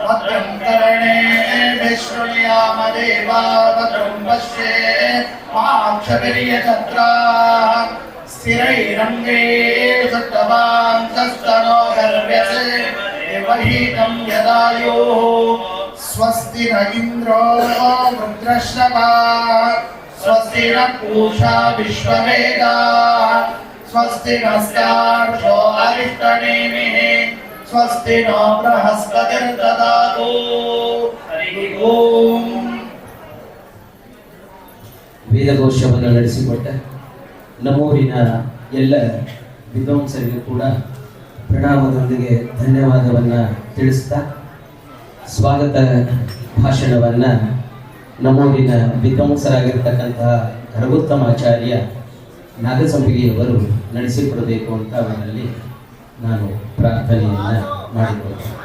भद्रं कर्णे विश्रुयामदेवा भद्रं पश्ये माक्षभिर्यजत्राः स्थिरैरङ्गे सत्तवां तस्तनो गर्व्यसे देवहीतं यदायुः स्वस्ति न इन्द्रो रुद्रश्रवा स्वस्ति न पूषा विश्ववेदाः स्वस्ति नस्तार्षो अरिष्टनेमिः स्वस्ति नो बृहस्पतिर्ददातु हरिः ओम् ವೇದಘೋಷವನ್ನು ನಡೆಸಿಕೊಟ್ಟ ನಮ್ಮೂರಿನ ಎಲ್ಲ ವಿದ್ವಾಂಸರಿಗೂ ಕೂಡ ಪ್ರಣಾಮದೊಂದಿಗೆ ಧನ್ಯವಾದವನ್ನು ತಿಳಿಸ್ತಾ ಸ್ವಾಗತ ಭಾಷಣವನ್ನು ನಮ್ಮೂರಿನ ವಿದ್ವಾಂಸರಾಗಿರ್ತಕ್ಕಂತಹ ರಘುತ್ತಮಾಚಾರ್ಯ ನಾಗಸಂಪಿಗೆಯವರು ನಡೆಸಿಕೊಡಬೇಕು ಅಂತ ಅವರಲ್ಲಿ ನಾನು ಪ್ರಾರ್ಥನೆಯನ್ನು ಮಾಡಿಕೊಳ್ತೇನೆ